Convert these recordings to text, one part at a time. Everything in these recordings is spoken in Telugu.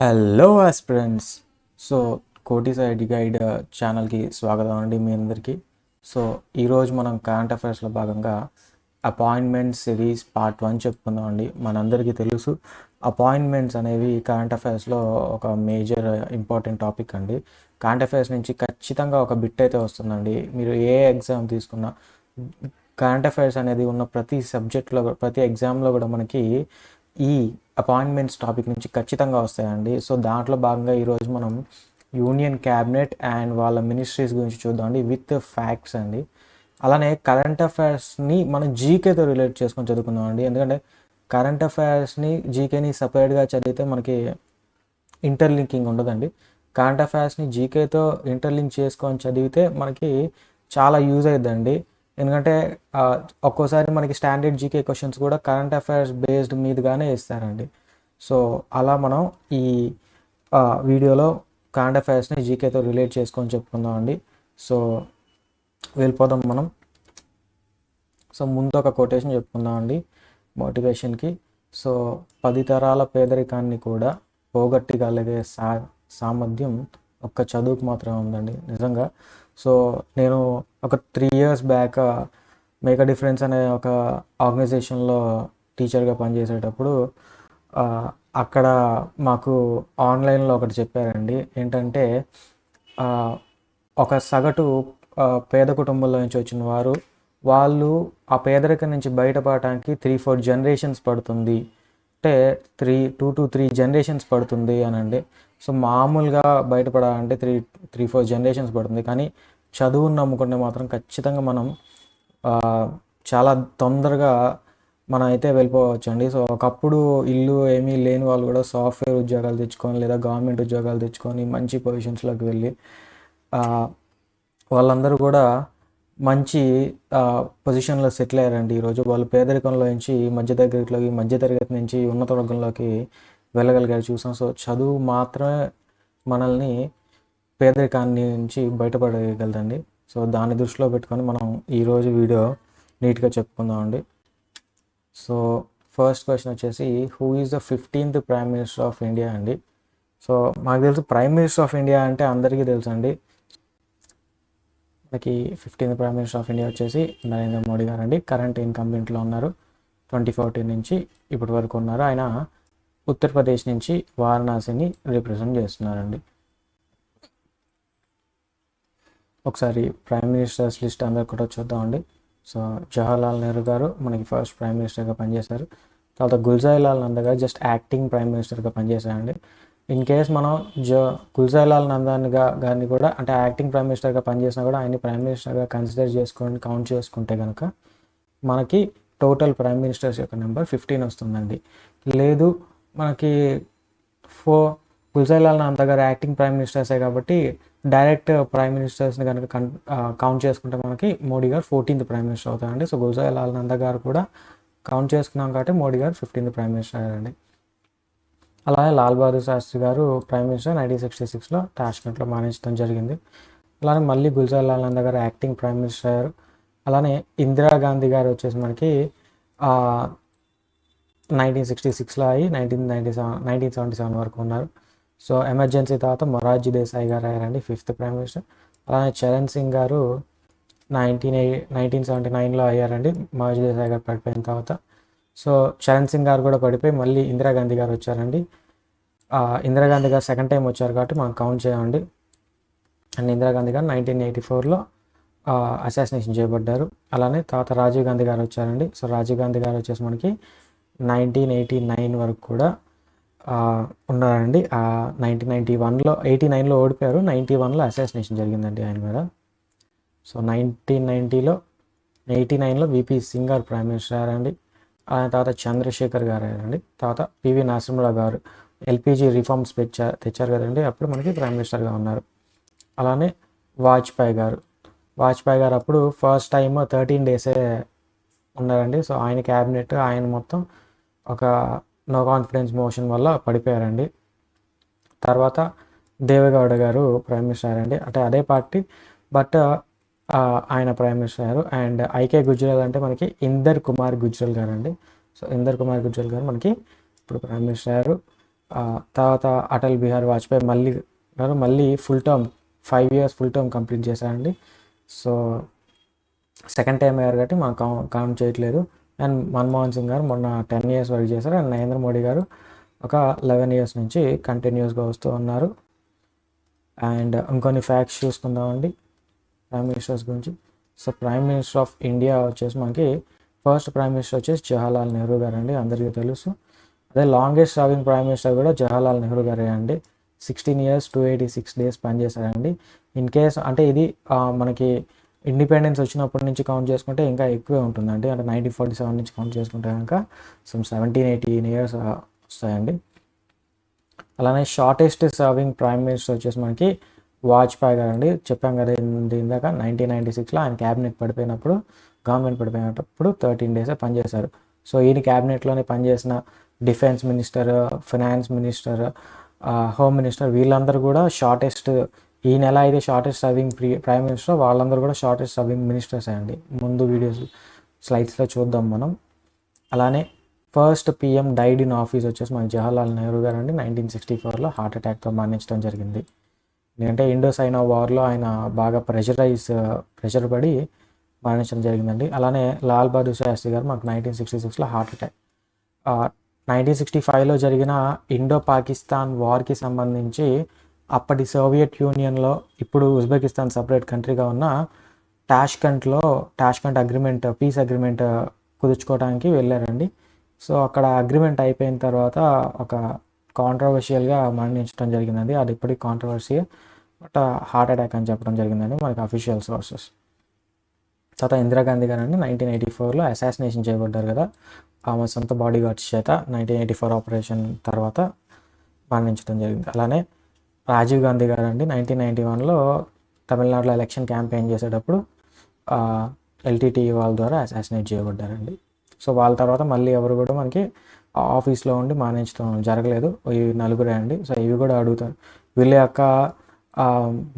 Hello aspirants. So Koti side guide uh, ఛానల్కి స్వాగతం అండి మీ అందరికీ. సో ఈరోజు మనం కరెంట్ అఫైర్స్లో భాగంగా అపాయింట్మెంట్ సిరీస్ పార్ట్ వన్ చెప్పుకుందాం అండి. మనందరికీ తెలుసు అపాయింట్మెంట్స్ అనేవి కరెంట్ అఫైర్స్లో ఒక మేజర్ uh, ఇంపార్టెంట్ టాపిక్ అండి. కరెంట్ అఫైర్స్ నుంచి ఖచ్చితంగా ఒక బిట్ అయితే వస్తుందండి. మీరు ఏ ఎగ్జామ్ తీసుకున్నా కరెంట్ అఫైర్స్ అనేది ఉన్న ప్రతి సబ్జెక్ట్లో ప్రతి ఎగ్జామ్లో కూడా మనకి ఈ అపాయింట్మెంట్స్ టాపిక్ నుంచి ఖచ్చితంగా వస్తాయండి. సో దాంట్లో భాగంగా ఈరోజు మనం యూనియన్ క్యాబినెట్ అండ్ వాళ్ళ మినిస్ట్రీస్ గురించి చూద్దామండి. విత్ ఫ్యాక్ట్స్ అండి. అలానే కరెంట్ అఫైర్స్ని మనం జీకేతో రిలేట్ చేసుకొని చదువుకుందామండి. ఎందుకంటే కరెంట్ అఫైర్స్ని జీకేని సపరేట్గా చదివితే మనకి ఇంటర్లింకింగ్ ఉండదండి. కరెంట్ అఫైర్స్ని జీకేతో ఇంటర్లింక్ చేసుకొని చదివితే మనకి చాలా యూజ్ అవుతుందండి ఎందుకంటే ఒక్కోసారి మనకి స్టాండర్డ్ జీకే క్వశ్చన్స్ కూడా కరెంట్ అఫైర్స్ బేస్డ్ మీదుగానే ఇస్తారండి సో అలా మనం ఈ వీడియోలో కరెంట్ అఫైర్స్ని జీకేతో రిలేట్ చేసుకొని చెప్పుకుందాం అండి సో వెళ్ళిపోదాం మనం. సో ముందు ఒక కొటేషన్ చెప్పుకుందాం అండి మోటివేషన్కి సో పది తరాల పేదరికాన్ని కూడా పోగొట్టగలిగే సా సామర్థ్యం ఒక్క చదువుకు మాత్రమే ఉందండి నిజంగా. సో నేను ఒక three years back make difference అనే ఒక ఆర్గనైజేషన్లో టీచర్గా పనిచేసేటప్పుడు uh, అక్కడ మాకు ఆన్లైన్లో ఒకటి చెప్పారండి. ఏంటంటే uh, ఒక సగటు uh, పేద కుటుంబంలో నుంచి వచ్చిన వారు వాళ్ళు ఆ పేదరికం నుంచి బయటపడటానికి త్రీ ఫోర్ జనరేషన్స్ పడుతుంది. అంటే three two to three generations పడుతుంది అని అండి సో మామూలుగా బయటపడాలంటే త్రీ త్రీ ఫోర్ జనరేషన్స్ పడుతుంది. కానీ చదువుని నమ్ముకుంటే మాత్రం ఖచ్చితంగా మనం చాలా తొందరగా మనం అయితే వెళ్ళిపోవచ్చు అండి సో ఒకప్పుడు ఇల్లు ఏమీ లేని వాళ్ళు కూడా సాఫ్ట్వేర్ ఉద్యోగాలు తెచ్చుకొని లేదా గవర్నమెంట్ ఉద్యోగాలు తెచ్చుకొని మంచి పొజిషన్స్లోకి వెళ్ళి వాళ్ళందరూ కూడా మంచి పొజిషన్లో సెటిల్ అయ్యారండి. ఈరోజు వాళ్ళు పేదరికంలో నుంచి మధ్య తరగతిలోకి మధ్య తరగతి నుంచి ఉన్నత వర్గంలోకి వెళ్ళగలిగారు చూసాం. సో చదువు మాత్రమే మనల్ని పేదరికాన్ని నుంచి బయటపడగలదండి. సో దాన్ని దృష్టిలో పెట్టుకొని మనం ఈరోజు వీడియో నీట్గా చెప్పుకుందామండి. సో ఫస్ట్ క్వశ్చన్ వచ్చేసి who is the fifteenth prime minister of India అండి. సో మాకు తెలుసు ప్రైమ్ మినిస్టర్ ఆఫ్ ఇండియా అంటే అందరికీ తెలుసు అండి మనకి fifteenth prime minister of India వచ్చేసి నరేంద్ర మోడీ గారు అండి కరెంట్ ఇన్కంబెంట్లో ఉన్నారు. ట్వంటీ ఫోర్టీన్ నుంచి ఇప్పటి వరకు ఉన్నారు. ఆయన ఉత్తరప్రదేశ్ నుంచి వారణాసిని రిప్రజెంట్ చేస్తున్నారండి. ఒకసారి ప్రైమ్ మినిస్టర్స్ లిస్ట్ అందరు కూడా చూద్దామండి. సో జవహర్లాల్ నెహ్రూ గారు మనకి ఫస్ట్ ప్రైమ్ మినిస్టర్గా పనిచేశారు. తర్వాత గుల్జాయిలాల్ నంద గారు జస్ట్ యాక్టింగ్ ప్రైమ్ మినిస్టర్గా పనిచేశారండి. ఇన్ కేస్ మనం జ గుల్జాయిలాల్ నందానిగా గారిని కూడా అంటే యాక్టింగ్ ప్రైమ్ మినిస్టర్గా పనిచేసినా కూడా ఆయన్ని ప్రైమ్ మినిస్టర్గా కన్సిడర్ చేసుకొని కౌంట్ చేసుకుంటే కనుక మనకి టోటల్ ప్రైమ్ మినిస్టర్స్ యొక్క నెంబర్ ఫిఫ్టీన్ వస్తుందండి. లేదు మనకి ఫోర్ గుల్జాయిలాల్ నంద గారు యాక్టింగ్ ప్రైమ్ మినిస్టర్సే కాబట్టి డైరెక్ట్ ప్రైమ్ మినిస్టర్స్ని కనుక కన్ కౌంట్ చేసుకుంటే మనకి Modi garu fourteenth prime minister అవుతారండి. సో గుల్జాయిలాల్ నంద గారు కూడా కౌంట్ చేసుకున్నాం కాబట్టి మోడీ గారు ఫిఫ్టీన్త్ ప్రైమ్ మినిస్టర్ అయ్యారండి. అలానే లాల్ బహదూర్ శాస్త్రి గారు ప్రైమ్ మినిస్టర్ నైన్టీన్ సిక్స్టీ సిక్స్లో టాష్కెంట్లో మానేయడం జరిగింది. అలానే మళ్ళీ గుల్జార్లాల్ నంద గారు యాక్టింగ్ ప్రైమ్ మినిస్టర్ అయ్యారు. అలానే ఇందిరాగాంధీ గారు వచ్చేసి మనకి నైన్టీన్ సిక్స్టీ సిక్స్లో అయ్యి nineteen ninety seven nineteen seventy seven వరకు ఉన్నారు. సో ఎమర్జెన్సీ తర్వాత మొరార్జీ దేశాయ్ గారు అయ్యారండి ఫిఫ్త్ ప్రైమ్ మినిస్టర్. అలానే చరణ్ సింగ్ గారు నైన్టీన్ ఎయి నైన్టీన్ సెవెంటీ నైన్లో అయ్యారండి మొరార్జీ దేశాయ్ గారు పడిపోయిన తర్వాత. సో చరణ్ సింగ్ గారు కూడా పడిపోయి మళ్ళీ ఇందిరాగాంధీ గారు వచ్చారండి. ఇందిరాగాంధీ గారు సెకండ్ టైం వచ్చారు కాబట్టి మనం కౌంట్ చేయండి. అండ్ ఇందిరాగాంధీ గారు నైన్టీన్ ఎయిటీ ఫోర్లో అసాసినేషన్ చేయబడ్డారు. అలానే తర్వాత రాజీవ్ గాంధీ గారు వచ్చారండి. సో రాజీవ్ గాంధీ గారు వచ్చేసి మనకి నైన్టీన్ ఎయిటీ నైన్ వరకు కూడా ఉన్నారండి. నైన్టీన్ నైంటీ వన్లో ఎయిటీ నైన్లో ఓడిపోయారు. నైంటీ వన్లో అసాసినేషన్ జరిగిందండి ఆయన మీద. సో నైన్టీన్ నైంటీలో ఎయిటీ నైన్లో VP Singh garu prime minister అయ్యారండి. ఆయన తర్వాత చంద్రశేఖర్ గారు అయ్యారండి. తర్వాత పివి నరసింహరావు గారు ఎల్పిజి రిఫార్మ్స్ తెచ్చారు తెచ్చారు కదండి. అప్పుడు మనకి ప్రైమ్ మినిస్టర్గా ఉన్నారు. అలానే వాజ్పేయి గారు. వాజ్పేయి గారు అప్పుడు ఫస్ట్ టైం థర్టీన్ డేసే ఉన్నారండి. సో ఆయన క్యాబినెట్ ఆయన మొత్తం ఒక నో కాన్ఫిడెన్స్ మోషన్ వల్ల పడిపోయారండి. తర్వాత దేవేగౌడ గారు ప్రైమ్ మినిస్టర్ అయ్యారండి అంటే అదే పార్టీ బట్ uh, ఆయన ప్రైమ్ మినిస్టర్ అయ్యారు. అండ్ ఐకే గుజ్రాల్ అంటే మనకి ఇందర్ కుమార్ గుజ్రాల్ గారు అండి సో ఇందర్ కుమార్ గుజ్రాల్ గారు మనకి ఇప్పుడు ప్రైమ్ మినిస్టర్ అయ్యారు. తర్వాత అటల్ బిహార్ వాజ్పేయి మళ్ళీ గారు మళ్ళీ full term five years full term complete చేశారండి. సో సెకండ్ టైం అయ్యారు కాబట్టి మనం కౌంట్ చేయట్లేదు. అండ్ మన్మోహన్ సింగ్ గారు మొన్న టెన్ ఇయర్స్ వరకు చేశారు అండ్ నరేంద్ర మోడీ గారు ఒక లెవెన్ ఇయర్స్ నుంచి కంటిన్యూస్గా వస్తూ ఉన్నారు. అండ్ ఇంకొన్ని ఫ్యాక్ట్స్ చూసుకుందామండి. ప్రైమ్ మినిస్టర్స్ గురించి. So prime minister of India వచ్చేసి మనకి ఫస్ట్ ప్రైమ్ మినిస్టర్ వచ్చేసి జవహర్లాల్ నెహ్రూ గారు అండి అందరికీ తెలుసు. అదే లాంగెస్ట్ సర్వింగ్ ప్రైమ్ మినిస్టర్ కూడా జవహర్లాల్ నెహ్రూ గారే అండి. Sixteen years two eighty six days పనిచేశారండి. In case అంటే ఇది మనకి ఇండిపెండెన్స్ వచ్చినప్పటి నుంచి కౌంట్ చేసుకుంటే ఇంకా ఎక్కువే ఉంటుందండి అంటే నైన్టీన్ ఫార్టీ సెవెన్ నుంచి కౌంట్ చేసుకుంటే కనుక సమ్ సెవెంటీన్ ఎయిటీన్ ఇయర్స్ వస్తాయండి. అలానే షార్టెస్ట్ సర్వింగ్ ప్రైమ్ మినిస్టర్ వచ్చేసి మనకి వాజ్పేయి గారు అండి. చెప్పాం కదా ఇందాక నైన్టీన్ నైన్టీ సిక్స్లో ఆయన క్యాబినెట్ పడిపోయినప్పుడు గవర్నమెంట్ పడిపోయినప్పుడు థర్టీన్ డేసే పనిచేశారు. సో ఈయన క్యాబినెట్లోనే పనిచేసిన defence minister finance minister home minister వీళ్ళందరూ కూడా షార్టెస్ట్ ఈ నెల అయితే shortest serving pre prime minister వాళ్ళందరూ కూడా షార్టెస్ట్ సర్వింగ్ మినిస్టర్స్ అండి. ముందు వీడియోస్ స్లైడ్స్లో చూద్దాం మనం. అలానే first PM died in office వచ్చేసి మన జవహర్లాల్ నెహ్రూ గారు అండి. నైన్టీన్ సిక్స్టీ ఫోర్లో హార్ట్ అటాక్తో మరణించడం జరిగింది. ఎందుకంటే ఇండో సైనా వార్లో ఆయన బాగా ప్రెషరైజ్ ప్రెషర్ పడి మరణించడం జరిగిందండి. అలానే లాల్ బహదూర్ శాస్త్రి గారు మాకు నైన్టీన్ సిక్స్టీ సిక్స్లో హార్ట్ అటాక్ నైన్టీన్ సిక్స్టీ ఫైవ్లో జరిగిన ఇండో పాకిస్తాన్ వార్కి సంబంధించి అప్పటి సోవియట్ యూనియన్లో ఇప్పుడు ఉజ్బెకిస్తాన్ సపరేట్ కంట్రీగా ఉన్న టాష్కంట్లో టాష్కంట్ అగ్రిమెంట్ పీస్ అగ్రిమెంట్ కుదుర్చుకోవడానికి వెళ్ళారండి. సో అక్కడ అగ్రిమెంట్ అయిపోయిన తర్వాత ఒక కాంట్రవర్షియల్గా మరణించడం జరిగిందండి. అది ఇప్పటికి కాంట్రవర్సీ బట్ హార్ట్ అటాక్ అని చెప్పడం జరిగిందండి మనకి అఫీషియల్ సోర్సెస్ తర్వాత ఇందిరాగాంధీ గారు అండి నైన్టీన్ ఎయిటీ ఫోర్లో అసాసినేషన్ చేయబడ్డారు కదా. ఆమె సొంత బాడీ గార్డ్స్ చేత నైన్టీన్ ఎయిటీ ఫోర్ ఆపరేషన్ తర్వాత మరణించడం జరిగింది. అలానే రాజీవ్ గాంధీ గారు అండి నైన్టీన్ నైంటీ వన్లో తమిళనాడులో ఎలక్షన్ క్యాంపెయిన్ చేసేటప్పుడు ఎల్టీటీ వాళ్ళ ద్వారా అసాసినేట్ చేయబడ్డారండి. సో వాళ్ళ తర్వాత మళ్ళీ ఎవరు కూడా మనకి ఆఫీస్లో ఉండి మరణించడం జరగలేదు. ఈ నలుగురే అండి. సో ఇవి కూడా అడుగుతారు. వీళ్ళ యొక్క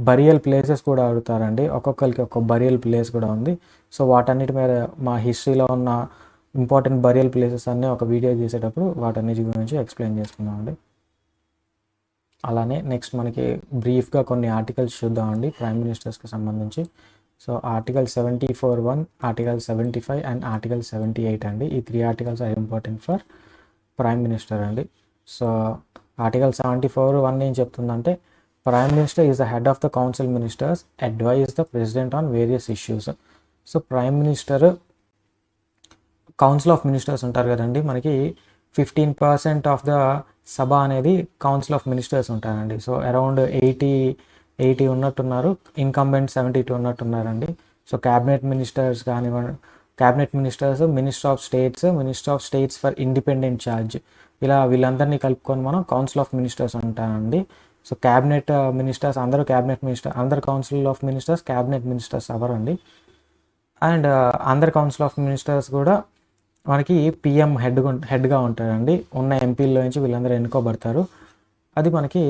బరియల్ ప్లేసెస్ కూడా అడుగుతారండి. ఒక్కొక్కరికి ఒక్కొక్క బరియల్ ప్లేస్ కూడా ఉంది. సో వాటన్నిటి మీద మా హిస్టరీలో ఉన్న ఇంపార్టెంట్ బరియల్ ప్లేసెస్ అన్నీ ఒక వీడియో చేసేటప్పుడు వాటన్నిటి గురించి ఎక్స్ప్లెయిన్ చేసుకుందామండి. అలానే నెక్స్ట్ మనకి బ్రీఫ్గా కొన్ని ఆర్టికల్స్ చూద్దామండి ప్రైమ్ మినిస్టర్స్కి సంబంధించి. So article seventy four one article seventy five and article seventy eight అండి. ఈ three articles are important for prime minister అండి. So article seventy four one ఏం చెప్తుందంటే prime minister is the head of the council ministers advise the president on various issues so prime minister council of ministers ఉంటారు కదండి. మనకి fifteen percent of the sabha అనేది కౌన్సిల్ ఆఫ్ మినిస్టర్స్ ఉంటారండి. సో అరౌండ్ ఎయిటీ ఎయిటీ ఉన్నట్టున్నారు. ఇన్కంబెంట్ సెవెంటీ టూ ఉన్నట్టున్నారండి. సో క్యాబినెట్ మినిస్టర్స్ కానివ్వండి cabinet ministers minister of states minister of states for independent charge ఇలా వీళ్ళందరినీ కలుపుకొని మనం కౌన్సిల్ ఆఫ్ మినిస్టర్స్ ఉంటానండి సో క్యాబినెట్ మినిస్టర్స్ అందరూ క్యాబినెట్ మినిస్టర్ అందరు council of ministers cabinet ministers అవరండి and under council of ministers కూడా మనకి పిఎం హెడ్ హెడ్గా ఉంటారండి. ఉన్న ఎంపీల్లో నుంచి వీళ్ళందరూ ఎన్నుకోబడతారు. అది మనకి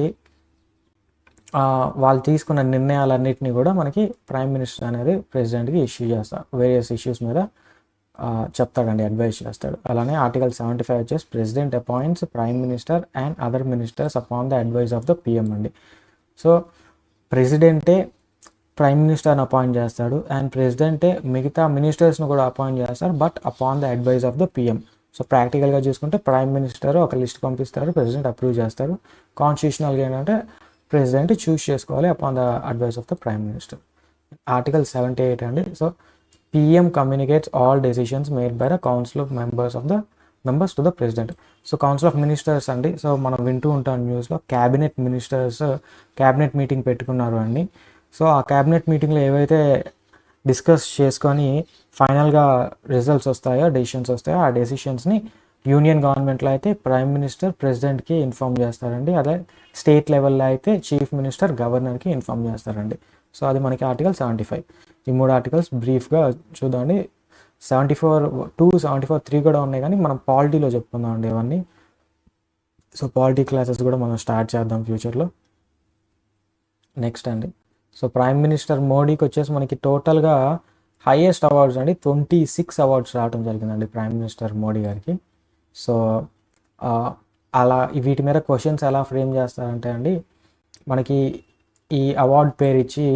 వాళ్ళు తీసుకున్న నిర్ణయాలన్నింటినీ కూడా మనకి ప్రైమ్ మినిస్టర్ అనేది ప్రెసిడెంట్కి ఇష్యూ చేస్తారు వేరియస్ ఇష్యూస్ మీద చెప్తాడండి అడ్వైస్ చేస్తాడు. అలానే ఆర్టికల్ సెవెంటీ ఫైవ్ వచ్చేసి president appoints prime minister and other ministers upon the advice of the PM అండి. సో ప్రెసిడెంటే ప్రైమ్ మినిస్టర్ని అపాయింట్ చేస్తాడు అండ్ ప్రెసిడెంటే మిగతా మినిస్టర్స్ని కూడా అపాయింట్ చేస్తారు but upon the advice of the PM so ప్రాక్టికల్గా చూసుకుంటే ప్రైమ్ మినిస్టర్ ఒక లిస్ట్ పంపిస్తారు ప్రెసిడెంట్ అప్రూవ్ చేస్తారు. కాన్స్టిట్యూషనల్గా ఏంటంటే ప్రెసిడెంట్ చూస్ చేసుకోవాలి upon the advice of the prime minister article seventy eight అండి so PM communicates all decisions made by the council of members of the members to the president so council of ministers అండి. సో మనం వింటూ ఉంటాం న్యూస్లో క్యాబినెట్ మినిస్టర్స్ క్యాబినెట్ మీటింగ్ పెట్టుకున్నారు అండి. సో ఆ క్యాబినెట్ మీటింగ్లో ఏవైతే డిస్కస్ చేసుకొని ఫైనల్గా రిజల్ట్స్ వస్తాయో డెసిషన్స్ వస్తాయో ఆ డెసిషన్స్ని యూనియన్ గవర్నమెంట్లో అయితే ప్రైమ్ మినిస్టర్ ప్రెసిడెంట్కి ఇన్ఫామ్ చేస్తారండి. అదే స్టేట్ లెవెల్లో అయితే చీఫ్ మినిస్టర్ గవర్నర్కి ఇన్ఫామ్ చేస్తారండి. సో అది మనకి ఆర్టికల్ సెవెంటీ ఫైవ్ ఈ మూడు ఆర్టికల్స్ బ్రీఫ్గా చూద్దామండి. Seventy four two seventy four three కూడా ఉన్నాయి కానీ మనం పాలిటీలో చెప్పుకుందాం అండి ఇవన్నీ సో పాలిటీ క్లాసెస్ కూడా మనం స్టార్ట్ చేద్దాం ఫ్యూచర్లో నెక్స్ట్ అండి. సో ప్రైమ్ మినిస్టర్ మోడీకి వచ్చేసి మనకి టోటల్గా హైయెస్ట్ అవార్డ్స్ అండి ట్వంటీ సిక్స్ అవార్డ్స్ రావడం జరిగిందండి ప్రైమ్ మినిస్టర్ మోడీ గారికి. సో అలా వీటి మీద క్వశ్చన్స్ ఎలా ఫ్రేమ్ చేస్తారంటే అండి మనకి ఈ అవార్డ్ పేరు ఇచ్చి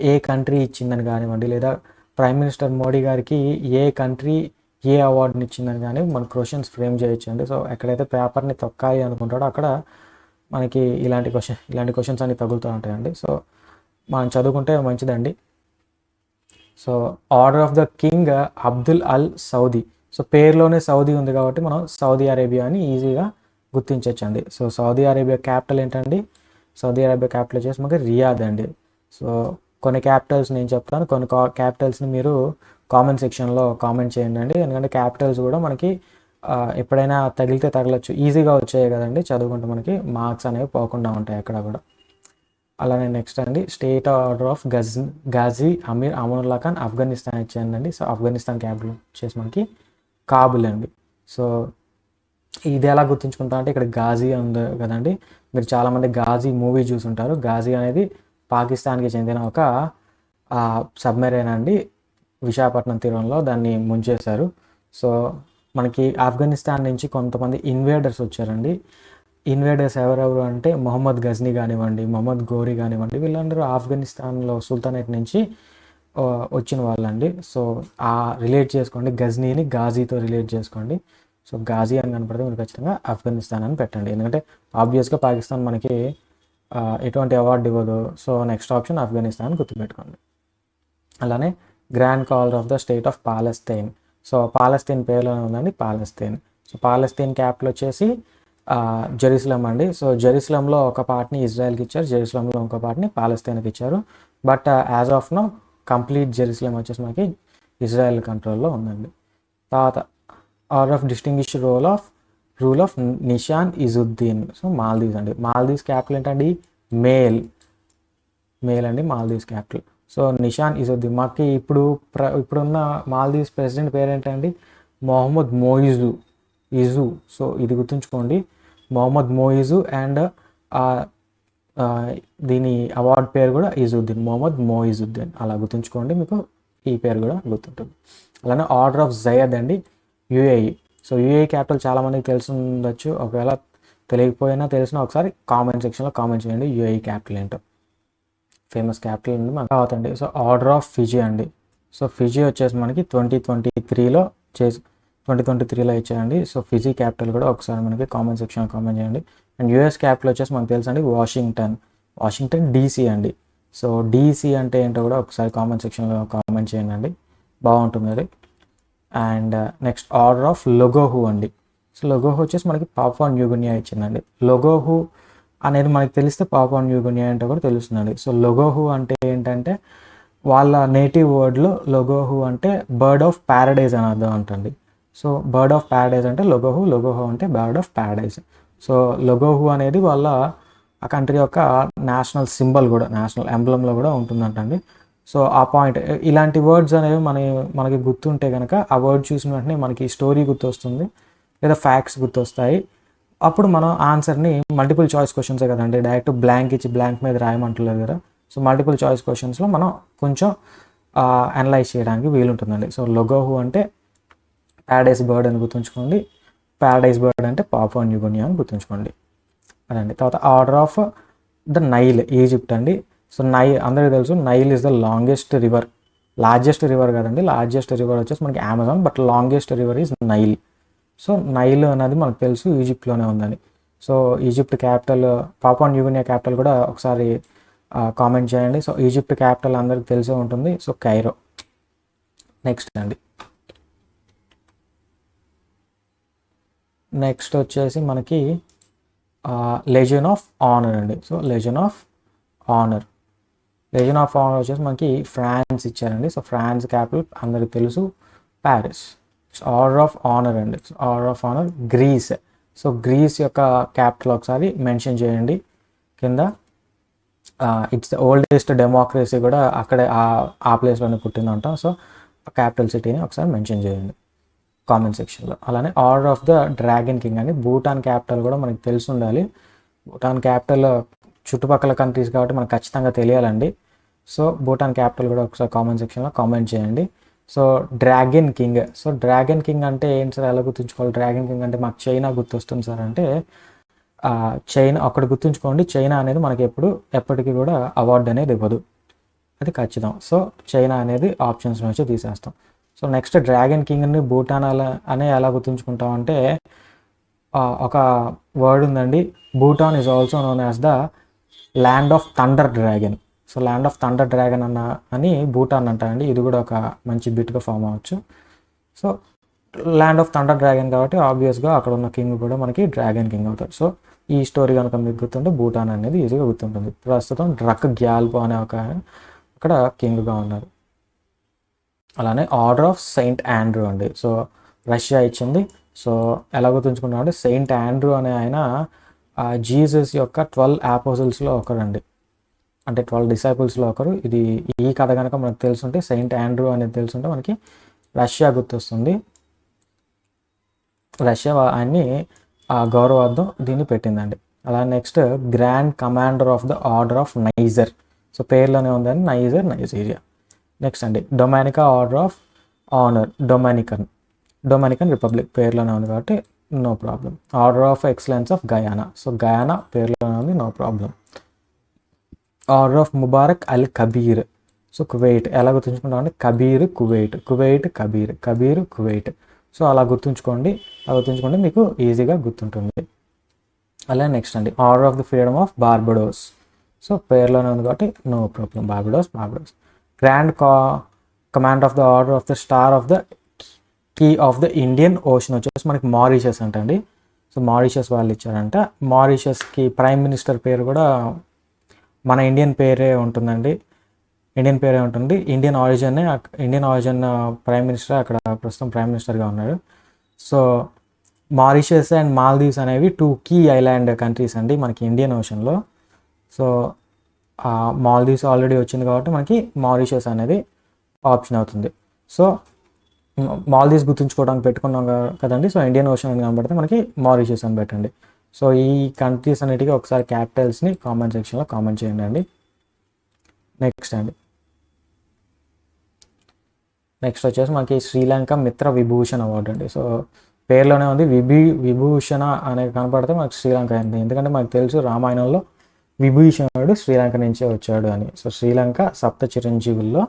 ఏ కంట్రీ ఇచ్చిందని కానివ్వండి లేదా ప్రైమ్ మినిస్టర్ మోడీ గారికి ఏ కంట్రీ ఏ అవార్డుని ఇచ్చిందని కానీ మన క్వశ్చన్స్ ఫ్రేమ్ చేయొచ్చండి. సో ఎక్కడైతే పేపర్ని తొక్కాలి అనుకుంటాడో అక్కడ మనకి ఇలాంటి క్వశ్చన్ ఇలాంటి క్వశ్చన్స్ అన్ని తగులుతూ ఉంటాయండి. సో మనం చదువుకుంటే మంచిదండి. So order of the king Abdul al Saudi so పేరులోనే సౌదీ ఉంది కాబట్టి మనం సౌదీ అరేబియా అని ఈజీగా గుర్తించవచ్చండి సో సౌదీ అరేబియా క్యాపిటల్ ఏంటండి? సౌదీ అరేబియా క్యాపిటల్ వచ్చేసి మనకి రియాద్ అండి. సో కొన్ని క్యాపిటల్స్ నేను చెప్తాను. కొన్ని క్యాపిటల్స్ని మీరు కామెంట్ సెక్షన్లో కామెంట్ చేయండి అండి. ఎందుకంటే క్యాపిటల్స్ కూడా మనకి ఎప్పుడైనా తగిలితే తగలచ్చు. ఈజీగా వచ్చాయి కదండి చదువుకుంటే మనకి. మార్క్స్ అనేవి పోకుండా ఉంటాయి అక్కడ కూడా. అలానే నెక్స్ట్ అండి స్టేట్ ఆర్డర్ ఆఫ్ గజ్ గాజీ అమీర్ అమనుల్లా ఖాన్ ఆఫ్ఘనిస్తాన్ ఇచ్చానండి సో ఆఫ్ఘనిస్తాన్ క్యాపిటల్ వచ్చేసి మనకి కాబుల్ అండి. సో ఇది ఎలా గుర్తుంచుకుంటా అంటే ఇక్కడ గాజీ ఉంది కదండి. మీరు చాలామంది గాజీ మూవీ చూసుంటారు. గాజీ అనేది పాకిస్తాన్కి చెందిన ఒక సబ్మెరైన్ అండి. విశాఖపట్నం తీరంలో దాన్ని ముంచేశారు. సో మనకి ఆఫ్ఘనిస్తాన్ నుంచి కొంతమంది ఇన్వేడర్స్ వచ్చారండి. ఇన్వేడర్స్ ఎవరెవరు అంటే మొహమ్మద్ గజ్నీ కానివ్వండి మొహమ్మద్ గోరీ కానివ్వండి వీళ్ళందరూ ఆఫ్ఘనిస్తాన్లో సుల్తానేట్ నుంచి వచ్చిన వాళ్ళండి. సో ఆ రిలేట్ చేసుకోండి. గజ్నీని గాజీతో రిలేట్ చేసుకోండి. సో గాజీ అని కనపడితే మీరు ఖచ్చితంగా ఆఫ్ఘనిస్తాన్ అని పెట్టండి. ఎందుకంటే ఆబ్వియస్గా పాకిస్తాన్ మనకి ఎటువంటి అవార్డు ఇవ్వదు. సో నెక్స్ట్ ఆప్షన్ ఆఫ్ఘనిస్తాన్ గుర్తుపెట్టుకోండి. అలానే grand collar of the state of Palestine so Palestine పేరులోనే ఉందండి పాలస్తీన్ సో పాలస్తీన్ క్యాపిటల్ వచ్చేసి జెరూసలం అండి. సో జెరూసలంలో ఒక పార్ట్ని ఇజ్రాయెల్కి ఇచ్చారు జెరూసలంలో ఒక పార్ట్ని పాలస్తీన్కి ఇచ్చారు. But as of now complete Jerusalem వచ్చేసి మనకి ఇజ్రాయెల్ కంట్రోల్లో ఉందండి. తర్వాత are of distinguished role of rule of Nishan Izzuddeen. So Maldives అండి. మాల్దీవ్స్ క్యాపిటల్ ఏంటండి? మేల్. మేల్ అండి మాల్దీవ్స్ క్యాపిటల్. సో నిషాన్ ఇజుద్దీన్. మాకు ఇప్పుడు ప్ర ఇప్పుడున్న మాల్దీవ్స్ ప్రెసిడెంట్ పేరేంటండి? మొహమ్మద్ మోయిజు. ఇజు. సో ఇది గుర్తుంచుకోండి. మొహమ్మద్ మోయిజు అండ్ దీని అవార్డ్ పేరు కూడా ఈజుద్దీన్ మొహమ్మద్ మోయిజుద్దీన్. అలా గుర్తుంచుకోండి మీకు ఈ పేరు కూడా గుర్తుంటుంది. అలానే ఆర్డర్ ఆఫ్ జయద్ అండి యుఏఈ. సో యూఏ క్యాపిటల్ చాలా మందికి తెలిసి ఉండొచ్చు ఒకవేళ తెలియకపోయినా తెలిసిన ఒకసారి కామెంట్ సెక్షన్లో కామెంట్ చేయండి యుఏఈ క్యాపిటల్ ఏంటో. ఫేమస్ క్యాపిటల్ అండి మనకు అవుతండి సో ఆర్డర్ ఆఫ్ ఫిజీ అండి. సో ఫిజీ వచ్చేసి మనకి ట్వంటీ ట్వంటీ త్రీలో చేసి ట్వంటీ ట్వంటీ త్రీలో ఇచ్చారండి సో ఫిజీ క్యాపిటల్ కూడా ఒకసారి మనకి కామెంట్ సెక్షన్లో కామెంట్ చేయండి. అండ్ యూఎస్ క్యాపిటల్ వచ్చేసి మనకు తెలుసు అండి వాషింగ్టన్ వాషింగ్టన్ డీసీ అండి. సో డీసీ అంటే ఏంటో కూడా ఒకసారి కామెంట్ సెక్షన్లో కామెంట్ చేయండి. అండి బాగుంటుంది అది. And next order of Logohu అండి. సో లొగోహు వచ్చేసి మనకి పాపా న్యూగునియా ఇచ్చిందండి. లొగోహు అనేది మనకి తెలిస్తే పాపా న్యూగునియా అంటే కూడా తెలుస్తుందండి. సో లొగోహు అంటే ఏంటంటే వాళ్ళ నేటివ్ వర్డ్లో లొగోహు అంటే బర్డ్ ఆఫ్ ప్యారడైజ్ అని అర్థం అంటండి. సో బర్డ్ ఆఫ్ ప్యారడైజ్ అంటే లొగోహు లొగోహో అంటే bird of paradise so Logohu అనేది వాళ్ళ ఆ కంట్రీ యొక్క నేషనల్ సింబల్ కూడా నేషనల్ ఎంబ్లంలో కూడా ఉంటుందంటండి. సో ఆ పాయింట్ ఇలాంటి వర్డ్స్ అనేవి మన మనకి గుర్తుంటే కనుక ఆ వర్డ్ చూసిన వెంటనే మనకి స్టోరీ గుర్తొస్తుంది లేదా ఫ్యాక్ట్స్ గుర్తొస్తాయి. అప్పుడు మనం ఆన్సర్ని మల్టిపుల్ చాయిస్ క్వశ్చన్సే కదండి డైరెక్ట్ బ్లాంక్ ఇచ్చి బ్లాంక్ మీద రాయమంటలేదు కదా. సో మల్టిపుల్ చాయిస్ క్వశ్చన్స్లో మనం కొంచెం అనలైజ్ చేయడానికి వీలుంటుందండి. సో లొగోహు అంటే ప్యారడైస్ బర్డ్ అని గుర్తుంచుకోండి. ప్యారడైస్ బర్డ్ అంటే పాపా న్యూగునియా అని గుర్తుంచుకోండి. అదండి. తర్వాత order of the Nile Egypt అండి. సో నైల్ అందరికీ తెలుసు Nile is the longest river largest river కదండి. లార్జెస్ట్ రివర్ వచ్చేసి మనకి Amazon but longest river is Nile so Nile అనేది మనకు తెలుసు ఈజిప్ట్లోనే ఉందని. సో ఈజిప్ట్ క్యాపిటల్ పాపా న్యూగునియా క్యాపిటల్ కూడా ఒకసారి కామెంట్ చేయండి. సో ఈజిప్ట్ క్యాపిటల్ అందరికి తెలిసే ఉంటుంది. సో కైరో నెక్స్ట్ అండి. నెక్స్ట్ వచ్చేసి మనకి లెజన్ ఆఫ్ ఆనర్ అండి. So legion of honour legion of honour వచ్చేసి మనకి ఫ్రాన్స్ ఇచ్చారండి. సో ఫ్రాన్స్ క్యాపిటల్ అందరికి తెలుసు. ప్యారిస్ ఆర్డర్ ఆఫ్ ఆనర్ అండి. Order of honour Greece so Greece యొక్క క్యాపిటల్ ఒకసారి మెన్షన్ చేయండి. కింద ఇట్స్ ద ఓల్డెస్ట్ డెమోక్రసీ కూడా అక్కడే ఆ- ప్లేస్లోనే పుట్టిందంట. సో క్యాపిటల్ సిటీని ఒకసారి మెన్షన్ చేయండి. కామెంట్ సెక్షన్లో అలానే order of the dragon king అని భూటాన్ క్యాపిటల్ కూడా మనకి తెలిసి ఉండాలి భూటాన్ క్యాపిటల్ చుట్టుపక్కల కంట్రీస్ కాబట్టి మనకు ఖచ్చితంగా తెలియాలండి. సో భూటాన్ క్యాపిటల్ కూడా ఒకసారి కామెంట్ సెక్షన్లో కామెంట్ చేయండి. So dragon king so dragon king అంటే ఏంటి సార్? ఎలా గుర్తుంచుకోవాలి? డ్రాగన్ కింగ్ అంటే మాకు చైనా గుర్తొస్తుంది సార్ అంటే చైనా అక్కడ గుర్తుంచుకోండి. చైనా అనేది మనకి ఎప్పుడు ఎప్పటికీ కూడా అవార్డు అనేది ఇవ్వదు. అది ఖచ్చితం. సో చైనా అనేది ఆప్షన్స్ నుంచి తీసేస్తాం. సో నెక్స్ట్ డ్రాగన్ కింగ్ని భూటాన్ అలా అనే ఎలా గుర్తుంచుకుంటాం అంటే ఒక వర్డ్ ఉందండి. Bhutan is also known as the land of thunder dragon so land of thunder dragon అన్న అని భూటాన్ అంటారండి. ఇది కూడా ఒక మంచి బిట్గా ఫామ్ అవ్వచ్చు. So land of thunder dragon కాబట్టి ఆబ్వియస్గా అక్కడ ఉన్న కింగ్ కూడా మనకి డ్రాగన్ కింగ్ అవుతాడు. సో ఈ స్టోరీ కనుక మీకు గుర్తుంటే భూటాన్ అనేది ఈజీగా గుర్తుంటుంది. ప్రస్తుతం డ్రక్ గ్యాల్పో అనే ఒక అక్కడ కింగ్గా ఉన్నారు. అలానే ఆర్డర్ ఆఫ్ సెయింట్ ఆండ్రూ అండి. సో రష్యా ఇచ్చింది. సో ఎలా గుర్తుంచుకున్నాం అంటే సెయింట్ ఆండ్రూ అనే ఆయన జీసస్ యొక్క ట్వెల్వ్ ఆపోజిల్స్లో ఒకరండి. అంటే ట్వెల్వ్ డిసైపుల్స్లో ఒకరు. ఇది ఈ కథ కనుక మనకు తెలుసుంటే సెయింట్ ఆండ్రూ అనేది తెలుసుంటే మనకి రష్యా గుర్తొస్తుంది. రష్యా వా- ఆయన్ని గౌరవార్థం దీన్ని పెట్టిందండి. అలా next grand commander of the order of Niger so పేర్లోనే ఉందని నైజర్ నైజీరియా నెక్స్ట్ అండి. Dominica order of honour Dominican Dominican republic పేర్లోనే ఉంది కాబట్టి no problem order of excellence of Guyana so Guyana పేర్లోనే ఉంది no problem order of Mubarak al Kabir so Kuwait ఎలా గుర్తుంచుకుంటాం అంటే Kabir Kuwait Kuwait Kabir Kabir Kuwait so అలా గుర్తుంచుకోండి. అలా గుర్తుంచుకోండి మీకు ఈజీగా గుర్తుంటుంది. అలా నెక్స్ట్ అండి. Order of the freedom of Barbados so పేర్లోనే ఉంది కాబట్టి no problem Barbados Barbados grand కా command of the order of the star of the key of the Indian ocean వచ్చేసి మనకి మారిషస్ అంటండి. సో మారిషస్ వాళ్ళు ఇచ్చారంట. మారిషస్కి ప్రైమ్ మినిస్టర్ పేరు కూడా మన ఇండియన్ పేరే ఉంటుందండి. ఇండియన్ పేరే ఉంటుంది Indian origin Indian origin prime minister అక్కడ ప్రస్తుతం ప్రైమ్ మినిస్టర్గా ఉన్నాడు. సో మారిషస్ అండ్ మాల్దీవ్స్ అనేవి టూ కీ ఐలాండ్ కంట్రీస్ అండి మనకి ఇండియన్ ఓషన్లో సో మాల్దీవ్స్ ఆల్రెడీ వచ్చింది కాబట్టి మనకి మారిషస్ అనేది ఆప్షన్ అవుతుంది. సో మాల్దీవ్స్ గుర్తుంచుకోవడానికి పెట్టుకున్నాం కదండి. సో ఇండియన్ ఓషన్ అని కనబడితే మనకి మారిషస్ అని పెట్టండి. సో ఈ కంట్రీస్ అన్నిటికీ ఒకసారి క్యాపిటల్స్ని కామెంట్ సెక్షన్లో కామెంట్ చేయండి అండి. నెక్స్ట్ అండి. నెక్స్ట్ వచ్చేసి మనకి శ్రీలంక మిత్ర విభూషణ్ అవార్డు అండి. సో పేర్లోనే ఉంది విభీ విభూషణ అనే కనపడితే మనకి శ్రీలంక అయింది ఎందుకంటే మనకు తెలుసు రామాయణంలో విభీషణుడు శ్రీలంక నుంచే వచ్చాడు అని. సో శ్రీలంక సప్త చిరంజీవుల్లో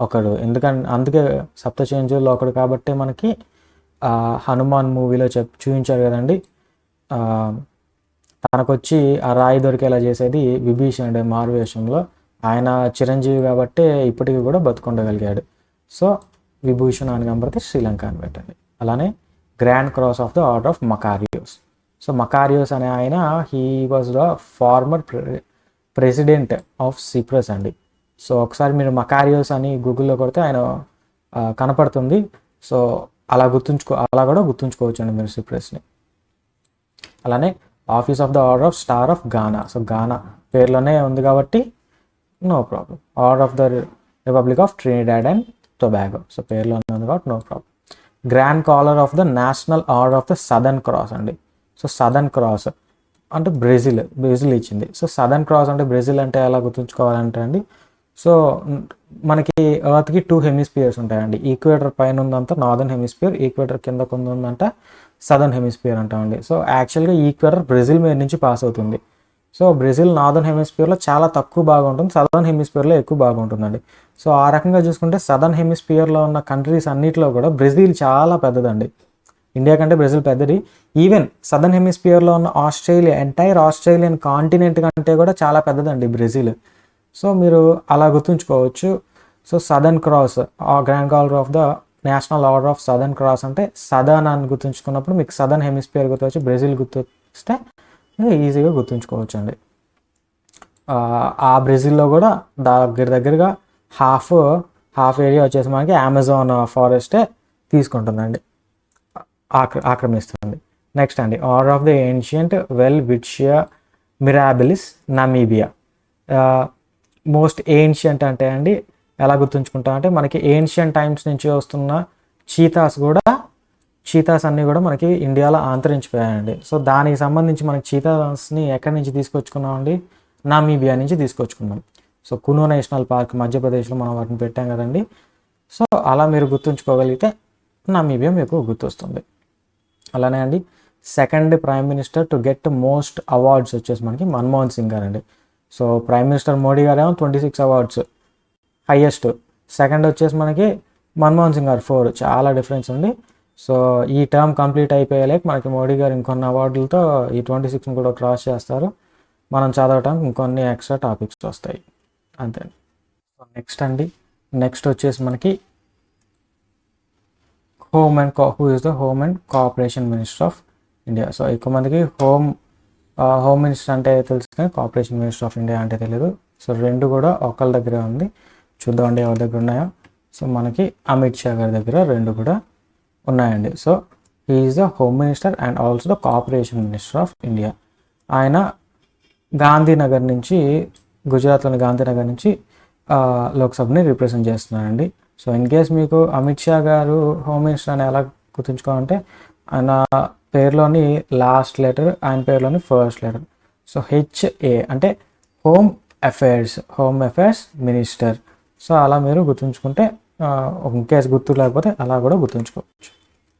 ఒకడు. ఎందుకంటే అందుకే సప్త చిరంజీవుల్లో ఒకడు కాబట్టి మనకి హనుమాన్ మూవీలో చెప్ చూపించారు కదండి. తనకొచ్చి ఆ రాయి దొరికేలా చేసేది విభీషణుడు మారువేషంలో ఆయన చిరంజీవి కాబట్టి ఇప్పటికీ కూడా బతుకుండగలిగాడు. సో విభూషణ అని కనబడితే శ్రీలంక అని పెట్టండి. అలానే grand cross of the order of Makarios. So Makarios అనే ఆయన he was the former president of Cyprus అండి. సో ఒకసారి మీరు మకారియోస్ అని గూగుల్లో కొడితే ఆయన కనపడుతుంది. సో అలా గుర్తుంచుకో అలా కూడా గుర్తుంచుకోవచ్చు అండి మీరు సిప్రస్ని అలానే office of the order of star of Ghana so Ghana పేర్లోనే ఉంది కాబట్టి no problem order of the republic of Trinidad and Tobago so పేర్లోనే ఉంది కాబట్టి no problem grand collar of the national order of the southern cross అండి. సో సదర్న్ క్రాస్ అంటే బ్రెజిల్ బ్రెజిల్ ఇచ్చింది. సో సదర్న్ క్రాస్ అంటే బ్రెజిల్ అంటే ఎలా గుర్తుంచుకోవాలంటే అండి సో మనకి ఎర్త్కి టూ హెమిస్పియర్స్ ఉంటాయండి. ఈక్వేటర్ పైన ఉందంతా నార్దర్న్ హెమిస్పియర్ ఈక్వేటర్ కింద కొంత ఉందంట సదర్న్ హెమిస్పియర్ అంటామండి. సో యాక్చువల్గా ఈక్వేటర్ బ్రెజిల్ మీద నుంచి పాస్ అవుతుంది. సో బ్రెజిల్ నార్దర్న్ హెమిస్పియర్లో చాలా తక్కువ బాగా ఉంటుంది సదర్న్ హెమిస్పియర్లో ఎక్కువ బాగుంటుందండి సో ఆ రకంగా చూసుకుంటే సదర్న్ హెమిస్పియర్లో ఉన్న కంట్రీస్ అన్నిటిలో కూడా బ్రెజిల్ చాలా పెద్దదండి. ఇండియా కంటే బ్రెజిల్ పెద్దది. ఈవెన్ సదర్న్ హెమిస్పియర్లో ఉన్న ఆస్ట్రేలియా ఎంటైర్ ఆస్ట్రేలియన్ కాంటినెంట్ కంటే కూడా చాలా పెద్దదండి బ్రెజిల్. సో మీరు అలా గుర్తుంచుకోవచ్చు. So southern cross grand collar of the national order of southern cross అంటే సదర్న్ అని గుర్తుంచుకున్నప్పుడు మీకు సదర్న్ హెమిస్పియర్ గుర్తొచ్చి బ్రెజిల్ గుర్తొస్తే ఈజీగా గుర్తుంచుకోవచ్చు అండి ఆ, ఆ బ్రెజిల్లో కూడా దగ్గర దగ్గరగా హాఫ్ హాఫ్ ఏరియా వచ్చేసి మనకి అమెజాన్ ఫారెస్టే తీసుకుంటుందండి. ఆక్ర ఆక్రమిస్తుంది. నెక్స్ట్ అండి. Order of the ancient Welwitschia mirabilis Namibia most ancient అంటే అండి ఎలా గుర్తుంచుకుంటాం అంటే మనకి ఏన్షియంట్ టైమ్స్ నుంచి వస్తున్న చీతాస్ కూడా చీతాస్ అన్నీ కూడా మనకి ఇండియాలో ఆంతరించిపోయాయండి. సో దానికి సంబంధించి మనకి చీతాస్ని ఎక్కడి నుంచి తీసుకొచ్చుకున్నామండి నామీబియా నుంచి తీసుకొచ్చుకున్నాం. సో కునో నేషనల్ పార్క్ మధ్యప్రదేశ్లో మనం వాటిని పెట్టాం కదండి. సో అలా మీరు గుర్తుంచుకోగలిగితే నామీబియా మీకు గుర్తొస్తుంది. అలానే అండి. Second prime minister to get most awards వచ్చేసి మనకి మన్మోహన్ సింగ్ గారు అండి సో ప్రైమ్ మినిస్టర్ మోడీ గారు ఏమో twenty six awards highest second వచ్చేసి మనకి మన్మోహన్ సింగ్ గారు ఫోర్ చాలా డిఫరెన్స్ ఉంది సో ఈ టర్మ్ కంప్లీట్ అయిపోయలేక మనకి మోడీ గారు ఇంకొన్ని అవార్డులతో ఈ ట్వంటీ సిక్స్ని కూడా క్రాస్ చేస్తారు. మనం చదవటానికి ఇంకొన్ని ఎక్స్ట్రా టాపిక్స్ వస్తాయి. అంతే నెక్స్ట్ అండి. నెక్స్ట్ వచ్చేసి మనకి home and co who is the home and cooperation minister of India so ఎక్కువ మందికి హోమ్ హోమ్ మినిస్టర్ అంటే తెలుసు కానీ కోఆపరేషన్ మినిస్టర్ ఆఫ్ ఇండియా అంటే తెలియదు సో రెండు కూడా ఒకళ్ళ దగ్గర ఉంది. చూద్దామండి ఎవరి దగ్గర ఉన్నాయో. సో మనకి అమిత్ షా గారి దగ్గర రెండు కూడా ఉన్నాయండి. So is the home minister and also the cooperation minister of India ఆయన గాంధీనగర్ నుంచి గుజరాత్లోని గాంధీనగర్ నుంచి లోక్సభని రిప్రజెంట్ చేస్తున్నారండి. సో ఇన్ కేస్ మీకు అమిత్ షా గారు హోమ్ మినిస్టర్ అని ఎలా గుర్తుంచుకోవాలంటే ఆయన పేరులోని లాస్ట్ లెటర్ ఆయన పేరులోని ఫస్ట్ లెటర్ సో హెచ్ఏ అంటే home affairs home affairs minister so అలా మీరు గుర్తుంచుకుంటే ఇన్ కేస్ గుర్తు లేకపోతే అలా కూడా గుర్తుంచుకోవచ్చు.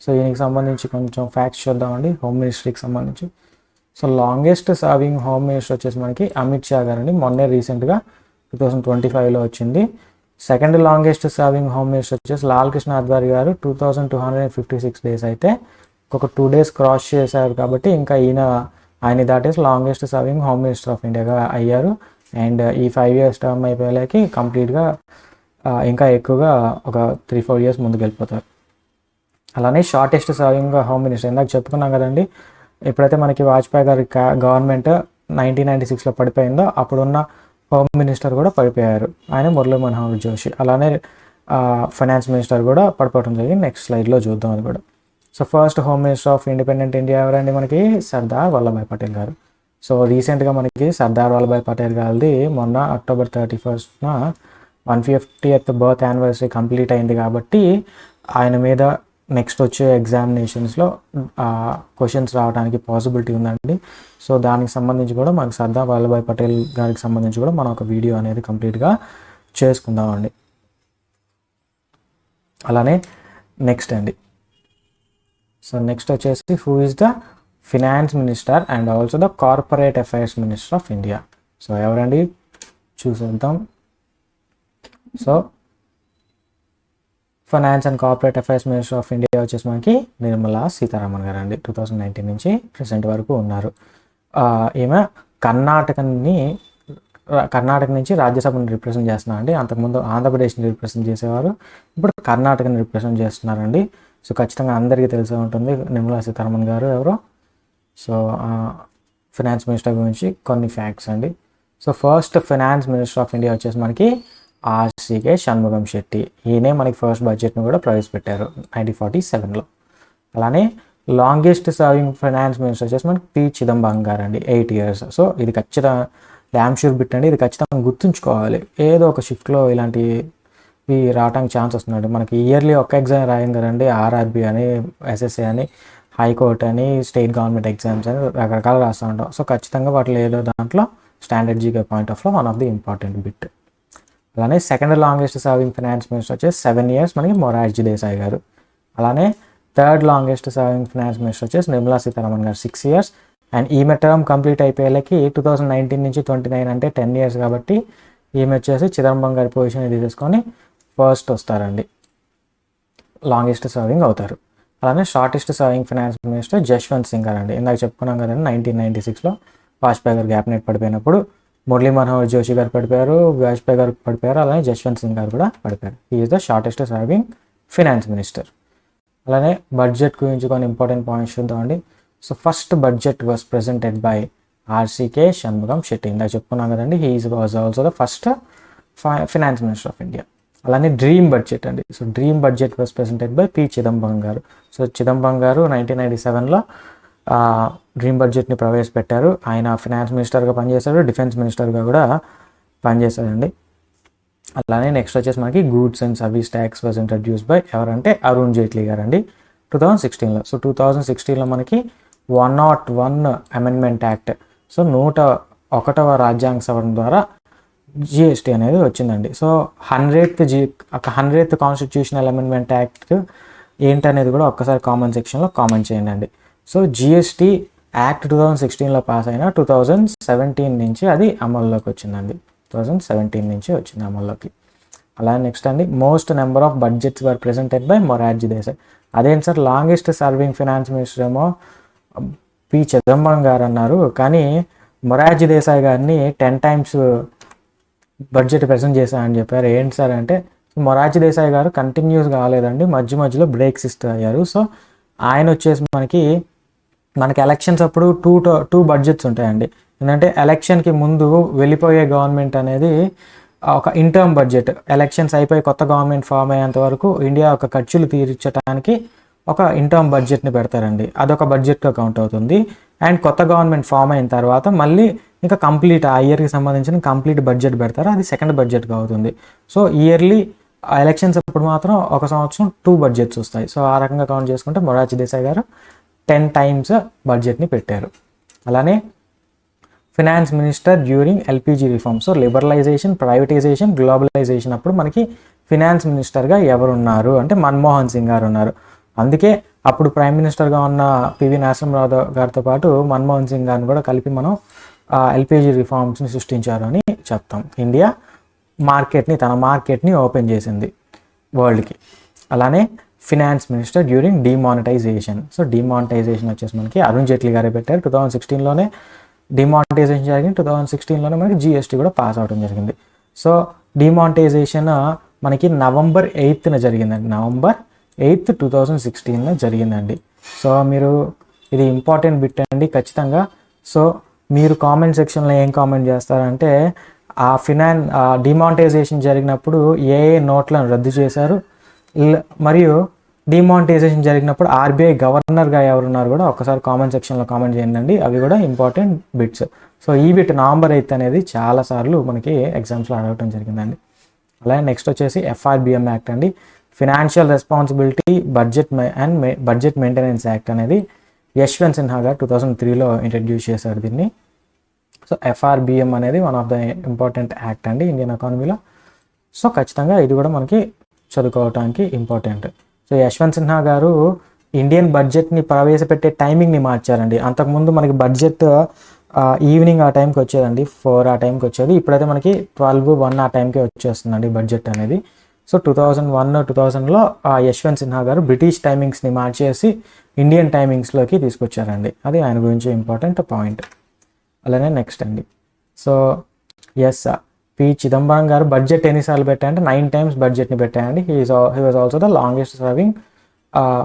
సో దీనికి సంబంధించి కొంచెం ఫ్యాక్ట్స్ చూద్దామండి హోమ్ మినిస్ట్రీకి సంబంధించి. So longest serving home minister వచ్చేసి మనకి అమిత్ షా గారండి. మొన్నే రీసెంట్గా టూ థౌజండ్ ట్వంటీ ఫైవ్లో వచ్చింది. Second longest serving home minister వచ్చేసి లాల్ కృష్ణ అద్వారి గారు two thousand two hundred fifty six days అయితే ఒక టూ డేస్ క్రాస్ చేశారు కాబట్టి ఇంకా ఈయన ఆయన దాటేసి longest serving home minister of ఇండియాగా అయ్యారు. అండ్ ఈ ఫైవ్ ఇయర్స్ టర్మ్ అయిపోయేలాకి కంప్లీట్గా ఇంకా ఎక్కువగా ఒక త్రీ ఫోర్ ఇయర్స్ ముందుకు వెళ్ళిపోతారు. అలానే షార్టెస్ట్ సర్వింగ్ హోమ్ మినిస్టర్ ఇందాక చెప్పుకున్నాం కదండి ఎప్పుడైతే మనకి వాజ్పేయి గారి గవర్నమెంట్ నైన్టీన్ నైన్టీ సిక్స్లో పడిపోయిందో అప్పుడున్న హోమ్ మినిస్టర్ కూడా పడిపోయారు. ఆయన మురళీ మనోహర్ జోషి. అలానే ఫైనాన్స్ మినిస్టర్ కూడా పడిపోవడం జరిగింది. నెక్స్ట్ స్లైడ్లో చూద్దాం అది కూడా. So first home minister of independent India ఎవరండి మనకి? సర్దార్ వల్లభాయ్ పటేల్ గారు. సో రీసెంట్గా మనకి సర్దార్ వల్లభాయ్ పటేల్ గారిది మొన్న October thirty ఫస్ట్న one fiftieth birth anniversary complete అయింది కాబట్టి ఆయన మీద నెక్స్ట్ వచ్చే ఎగ్జామినేషన్స్లో క్వశ్చన్స్ రావడానికి పాసిబిలిటీ ఉందండి. సో దానికి సంబంధించి కూడా మనకు సర్దార్ వల్లభాయ్ పటేల్ గారికి సంబంధించి కూడా మనం ఒక వీడియో అనేది కంప్లీట్గా చేసుకుందామండి. అలానే నెక్స్ట్ అండి. సో నెక్స్ట్ వచ్చేసి who is the finance minister and also the corporate affairs minister of India so ఎవరండి? చూసేద్దాం. So finance and corporate affairs minister of India వచ్చేసి మనకి నిర్మలా సీతారామన్ గారు అండి టూ థౌజండ్ నైన్టీన్ నుంచి ప్రెసెంట్ వరకు ఉన్నారు. ఈమె కర్ణాటకని కర్ణాటక నుంచి రాజ్యసభను రిప్రజెంట్ చేస్తున్నారు అండి. అంతకుముందు ఆంధ్రప్రదేశ్ని రిప్రజెంట్ చేసేవారు. ఇప్పుడు కర్ణాటకని రిప్రజెంట్ చేస్తున్నారండి. సో ఖచ్చితంగా అందరికీ తెలిసే ఉంటుంది నిర్మలా సీతారామన్ గారు ఎవరో. సో ఫినాన్స్ మినిస్టర్ గురించి కొన్ని ఫ్యాక్ట్స్ అండి. So first finance minister of India వచ్చేసి మనకి ఆర్సీకే షణ్ముఖం శెట్టి. ఈయనే మనకి ఫస్ట్ బడ్జెట్ను కూడా ప్రవేశపెట్టారు నైన్టీన్ ఫార్టీ సెవెన్లో అలానే లాంగెస్ట్ సర్వింగ్ ఫైనాన్స్ మినిస్టర్ వచ్చేసి మనకి పి. చిదంబరం గారు అండి ఎయిట్ ఇయర్స్ సో ఇది ఖచ్చితంగా డ్యామ్ షూర్ బిట్ అండి. ఇది ఖచ్చితంగా గుర్తుంచుకోవాలి. ఏదో ఒక షిఫ్ట్లో ఇలాంటి రావడానికి ఛాన్స్ వస్తుందండి. మనకి ఇయర్లీ ఒక ఎగ్జామ్ రాయం కదండి. ఆర్ఆర్బి అని ఎస్ఎస్ఏ అని హైకోర్టు అని స్టేట్ గవర్నమెంట్ ఎగ్జామ్స్ అని రకరకాలు రాస్తూ ఉంటాం. సో ఖచ్చితంగా వాటిలో ఏదో దాంట్లో స్టాండర్డ్ జీకే పాయింట్ ఆఫ్లో one of the important bit అలానే second longest serving finance minister వచ్చేసి సెవెన్ ఇయర్స్ మనకి మొరార్జీ దేశాయ్ గారు. అలానే third longest serving finance minister వచ్చేసి నిర్మలా సీతారామన్ గారు సిక్స్ ఇయర్స్ అండ్ ఈమె టర్మ్ కంప్లీట్ అయిపోయేలకి టూ థౌజండ్ నైన్టీన్ నుంచి ట్వంటీ నైన్ అంటే టెన్ ఇయర్స్ కాబట్టి ఈమె వచ్చేసి చిదంబరం గారి పొజిషన్ తీసేసుకొని ఫస్ట్ వస్తారండి. లాంగెస్ట్ సర్వింగ్ అవుతారు. అలానే shortest serving finance minister Jaswant Singh గారు అండి ఇందాక చెప్పుకున్నాం కదండి నైన్టీన్ నైన్టీ సిక్స్లో వాజ్పేయి గారు క్యాబినెట్ పడిపోయినప్పుడు మురళీ మనోహర్ జోషి గారు పడిపోయారు వాజ్పేయి గారు పడిపోయారు అలానే జశ్వంత్ సింగ్ గారు కూడా పడిపోయారు. Is the shortest serving finance minister అలానే బడ్జెట్ గురించి కొన్ని ఇంపార్టెంట్ పాయింట్స్ చూద్దామండి so first budget was presented by RCK Shanmukham Chetty ఇందాక చెప్పుకున్నాం కదండి he is was also the first finance minister of India అలానే డ్రీమ్ బడ్జెట్ అండి. So dream budget was presented by P Chidambaram గారు. సో చిదంబరం గారు నైన్టీన్ నైన్టీ సెవెన్లో డ్రీమ్ బడ్జెట్ని ప్రవేశపెట్టారు. ఆయన ఫినాన్స్ మినిస్టర్గా పనిచేశారు డిఫెన్స్ మినిస్టర్గా కూడా పనిచేశారండి అలానే నెక్స్ట్ వచ్చేసి మనకి goods and service tax was introduce by ఎవరంటే అరుణ్ జైట్లీ గారు అండి టూ థౌజండ్ సిక్స్టీన్లో. సో టూ థౌజండ్ సిక్స్టీన్లో మనకి one not one amendment act. So నూట ఒకటవ రాజ్యాంగ సవరణ ద్వారా జిఎస్టీ అనేది వచ్చిందండి. సో హండ్రెడ్ జీ ఒక హండ్రెడ్ కాన్స్టిట్యూషనల్ అమెండ్మెంట్ యాక్ట్ ఏంటనేది కూడా ఒక్కసారి కామెంట్ సెక్షన్లో కామెంట్ చేయండి అండి. So GST act two thousand సిక్స్టీన్లో పాస్ అయిన టూ థౌజండ్ సెవెంటీన్ నుంచి అది అమల్లోకి వచ్చిందండి. టూ థౌజండ్ సెవెంటీన్ నుంచి వచ్చింది అమల్లోకి. అలా నెక్స్ట్ అండి most number of budgets were presented by Morarji Desai అదేంటి sir longest serving finance minister ఏమో పి చిదంబరం గారు అన్నారు. కానీ మొరార్జీ దేశాయ్ గారిని టెన్ టైమ్స్ బడ్జెట్ ప్రజెంట్ చేశారని చెప్పారు. ఏంటి సార్ అంటే మొరార్జీ దేశాయ్ గారు కంటిన్యూస్ కాలేదండి. మధ్య మధ్యలో బ్రేక్స్ ఇస్తూ అయ్యారు. సో ఆయన వచ్చేసి మనకి మనకి ఎలక్షన్స్ అప్పుడు టూ టూ బడ్జెట్స్ ఉంటాయండి. ఎందుకంటే ఎలక్షన్కి ముందు వెళ్ళిపోయే గవర్నమెంట్ అనేది ఒక ఇంటర్మ్ బడ్జెట్ ఎలక్షన్స్ అయిపోయి కొత్త గవర్నమెంట్ ఫామ్ అయ్యేంత వరకు ఇండియా ఒక ఖర్చులు తీర్చడానికి ఒక ఇంటర్మ్ బడ్జెట్ని పెడతారండి. అదొక బడ్జెట్గా కౌంట్ అవుతుంది. అండ్ కొత్త గవర్నమెంట్ ఫామ్ అయిన తర్వాత మళ్ళీ ఇంకా కంప్లీట్ ఆ ఇయర్కి సంబంధించిన కంప్లీట్ బడ్జెట్ పెడతారు. అది సెకండ్ బడ్జెట్గా అవుతుంది. సో ఇయర్లీ ఎలక్షన్స్ అప్పుడు మాత్రం ఒక సంవత్సరం టూ బడ్జెట్స్ వస్తాయి. సో ఆ రకంగా కౌంట్ చేసుకుంటే మొరార్జీ దేశాయ్ గారు టెన్ టైమ్స్ బడ్జెట్ని పెట్టారు. అలానే finance minister during LPG reform so liberalisation privatisation globalisation అప్పుడు మనకి ఫినాన్స్ మినిస్టర్గా ఎవరున్నారు? అంటే మన్మోహన్ సింగ్ గారు ఉన్నారు. అందుకే అప్పుడు ప్రైమ్ మినిస్టర్గా ఉన్న పివి నరసింహరావు గారితో పాటు మన్మోహన్ సింగ్ గారిని కూడా కలిపి మనం ఎల్పిజి రిఫార్మ్స్ని సృష్టించారు అని చెప్తాం. ఇండియా మార్కెట్ని తన మార్కెట్ని ఓపెన్ చేసింది వరల్డ్కి. అలానే finance minister during demonetization. So demonetization వచ్చేసి మనకి అరుణ్ జైట్లీ గారే పెట్టారు. టూ థౌజండ్ సిక్స్టీన్లోనే డిమానిటైజేషన్ జరిగింది. టూ థౌజండ్ సిక్స్టీన్లోనే మనకి జిఎస్టీ కూడా పాస్ అవడం జరిగింది. సో డిమానిటైజేషన్ మనకి నవంబర్ ఎయిత్న జరిగిందండి. నవంబర్ ఎయిత్ టూ థౌజండ్ సిక్స్టీన్లో జరిగిందండి. సో మీరు ఇది ఇంపార్టెంట్ బిట్ అండి ఖచ్చితంగా. సో మీరు కామెంట్ సెక్షన్లో ఏం కామెంట్ చేస్తారంటే ఆ ఫినాన్ డిమానిటైజేషన్ జరిగినప్పుడు ఏ ఏ నోట్లను రద్దు చేశారు మరియు డిమానిటైజేషన్ జరిగినప్పుడు ఆర్బీఐ గవర్నర్గా ఎవరున్నారు కూడా ఒకసారి కామెంట్ సెక్షన్లో కామెంట్ చేయండి అవి కూడా ఇంపార్టెంట్ బిట్స్ సో ఈ బిట్ నవంబర్ ఎయిత్ అనేది చాలాసార్లు మనకి ఎగ్జామ్స్లో అడగటం జరిగిందండి. అలాగే నెక్స్ట్ వచ్చేసి ఎఫ్ఆర్బిఎం యాక్ట్ అండి. Financial responsibility budget and budget maintenance act అనేది యశ్వంత్ సిన్హా గారు టూ థౌజండ్ త్రీలో ఇంట్రడ్యూస్ చేశారు దీన్ని. సో ఎఫ్ఆర్బిఎం అనేది one of the important act అండి ఇండియన్ ఎకానమీలో సో ఖచ్చితంగా ఇది కూడా మనకి చదువుకోవటానికి ఇంపార్టెంట్ సో యశ్వంత్ సిన్హా గారు ఇండియన్ బడ్జెట్ని ప్రవేశపెట్టే టైమింగ్ని మార్చారండి. అంతకుముందు మనకి బడ్జెట్ ఈవినింగ్ ఆ టైంకి వచ్చేదండి. ఫోర్ ఆ టైంకి వచ్చేది. ఇప్పుడైతే మనకి ట్వెల్వ్ వన్ ఆ టైంకి వచ్చేస్తుందండి బడ్జెట్ అనేది. So two thousand one two థౌజండ్లో యశ్వంత్ సిన్హా గారు బ్రిటిష్ టైమింగ్స్ని మార్చేసి ఇండియన్ టైమింగ్స్లోకి తీసుకొచ్చారండి. అది ఆయన గురించి ఇంపార్టెంట్ పాయింట్ అలానే నెక్స్ట్ అండి. సో ఎస్ పి చిదంబరం గారు బడ్జెట్ ఎన్నిసార్లు పెట్టారంటే నైన్ టైమ్స్ బడ్జెట్ని పెట్టారండి he he was also the longest serving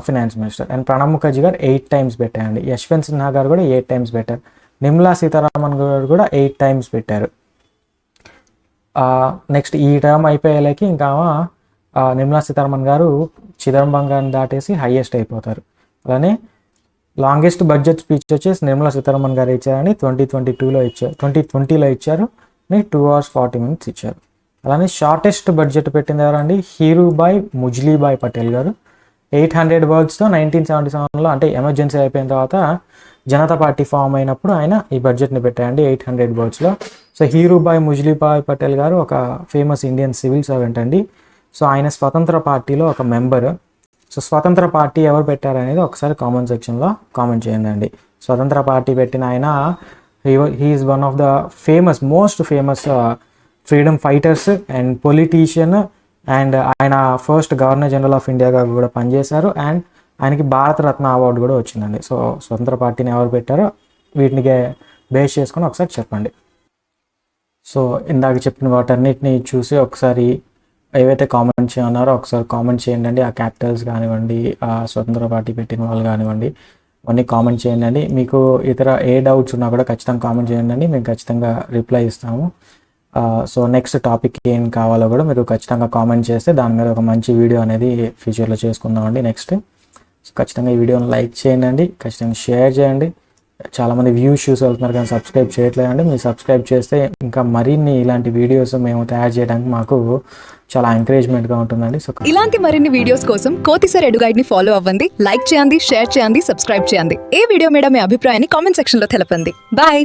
finance minister and Pranab Mukherjee గారు ఎయిట్ టైమ్స్ పెట్టారండి యశ్వంత్ సిన్హా గారు కూడా ఎయిట్ టైమ్స్ పెట్టారు. నిర్మలా సీతారామన్ గారు కూడా ఎయిట్ టైమ్స్ పెట్టారు. నెక్స్ట్ ఈ టర్మ్ అయిపోయేలాకి ఇంకా నిర్మలా సీతారామన్ గారు చిదంబరం గారిని దాటేసి హైయెస్ట్ అయిపోతారు. అలానే లాంగెస్ట్ బడ్జెట్ స్పీచ్ వచ్చేసి నిర్మలా సీతారామన్ గారు ఇచ్చారని ట్వంటీ ట్వంటీ టూలో ఇచ్చారు ట్వంటీ ట్వంటీలో ఇచ్చారు. టూ అవర్స్ ఫార్టీ మినిట్స్ ఇచ్చారు. అలానే షార్టెస్ట్ బడ్జెట్ పెట్టింది ఎవరండి? హీరూబాయ్ ముజ్లీబాయ్ పటేల్ గారు. ఎయిట్ హండ్రెడ్ వర్డ్స్తో నైన్టీన్ సెవెంటీ సెవెన్లో అంటే ఎమర్జెన్సీ అయిపోయిన తర్వాత జనతా పార్టీ ఫామ్ అయినప్పుడు ఆయన ఈ బడ్జెట్ని పెట్టాయండి ఎయిట్ హండ్రెడ్ వర్డ్స్లో సో హీరూబాయ్ ముజ్లీబాయ్ పటేల్ గారు ఒక ఫేమస్ ఇండియన్ సివిల్ సర్వెంట్ అండి. సో ఆయన స్వతంత్ర పార్టీలో ఒక మెంబర్ సో స్వతంత్ర పార్టీ ఎవరు పెట్టారనేది ఒకసారి కామెంట్ సెక్షన్లో కామెంట్ చేయండి అండి. స్వతంత్ర పార్టీ పెట్టిన ఆయన he is one of the famous most famous freedom fighters and politician and ఆయన ఫస్ట్ గవర్నర్ జనరల్ ఆఫ్ ఇండియాగా కూడా పనిచేశారు అండ్ ఆయనకి భారతరత్న అవార్డు కూడా వచ్చిందండి. సో స్వతంత్ర పార్టీని ఎవరు పెట్టారో వీటిని బేస్ చేసుకొని ఒకసారి చెప్పండి. సో ఇందాక చెప్పిన వాటన్నిటిని చూసి ఒకసారి ఏవైతే కామెంట్ చేయన్నారో ఒకసారి కామెంట్ చేయండి ఆ క్యాపిటల్స్ కానివ్వండి ఆ స్వతంత్ర పార్టీ పెట్టిన వాళ్ళు కానివ్వండి. అన్నీ కామెంట్ చేయండి. మీకు ఇతర ఏ డౌట్స్ ఉన్నా కూడా ఖచ్చితంగా కామెంట్ చేయండి. మేము ఖచ్చితంగా రిప్లై ఇస్తాము. సో నెక్స్ట్ టాపిక్ ఏం కావాలో కూడా మీరు ఖచ్చితంగా కామెంట్ చేస్తే దాని మీద ఒక మంచి వీడియో అనేది ఫ్యూచర్లో చేసుకుందామండి. నెక్స్ట్. సో ఖచ్చితంగా ఈ వీడియోని లైక్ చేయండి. ఖచ్చితంగా షేర్ చేయండి. చాలామంది వ్యూస్ చూసి వెళ్తున్నారు కానీ సబ్స్క్రైబ్ చేయట్లేదండి మీరు సబ్స్క్రైబ్ చేస్తే ఇంకా మరిన్ని ఇలాంటి వీడియోస్ మేము తయారు చేయడానికి మాకు చాలా ఎంకరేజ్మెంట్గా ఉంటుందండి. సో ఇలాంటి మరిన్ని వీడియోస్ కోసం కోతిసర్ ఎడు గైడ్ని ఫాలో అవ్వండి లైక్ చేయండి షేర్ చేయండి సబ్స్క్రైబ్ చేయండి. ఏ వీడియో మీద మీ అభిప్రాయాన్ని కామెంట్ సెక్షన్లో తెలపండి. బాయ్